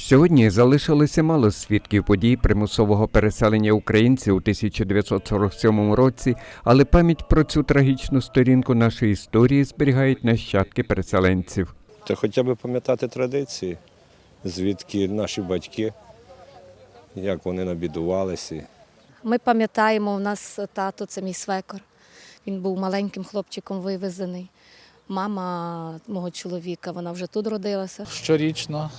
Сьогодні залишилося мало свідків подій примусового переселення українців у 1947 році, але пам'ять про цю трагічну сторінку нашої історії зберігають нащадки переселенців. Та хоча б пам'ятати традиції, звідки наші батьки, як вони набідувалися. Ми пам'ятаємо, у нас тато це мій свекор. Він був маленьким хлопчиком вивезений. Мама мого чоловіка, вона вже тут родилася. Щорічно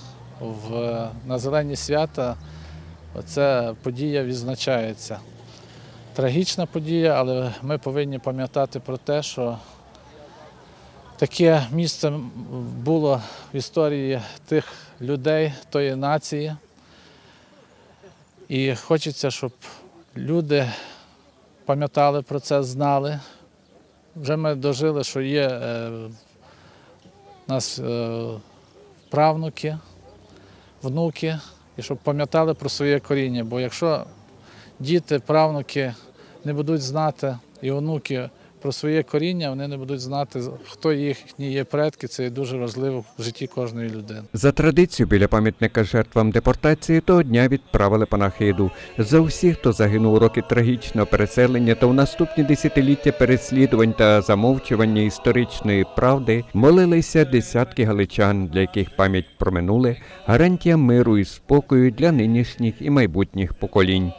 в, на зелені свята ця подія відзначається. Трагічна подія, але ми повинні пам'ятати про те, що таке місце було в історії тих людей, тої нації. І хочеться, щоб люди пам'ятали про це, знали. Вже ми дожили, що є е, у нас е, правнуки, внуки, і щоб пам'ятали про своє коріння. Бо якщо діти, правнуки не будуть знати і онуки про своє коріння, вони не будуть знати, хто їхні є предки, це дуже важливо в житті кожної людини. За традицією біля пам'ятника жертвам депортації того дня відправили панахиду. За усіх, хто загинув у роки трагічного переселення та у наступні десятиліття переслідувань та замовчування історичної правди молилися десятки галичан, для яких пам'ять про минуле гарантія миру і спокою для нинішніх і майбутніх поколінь.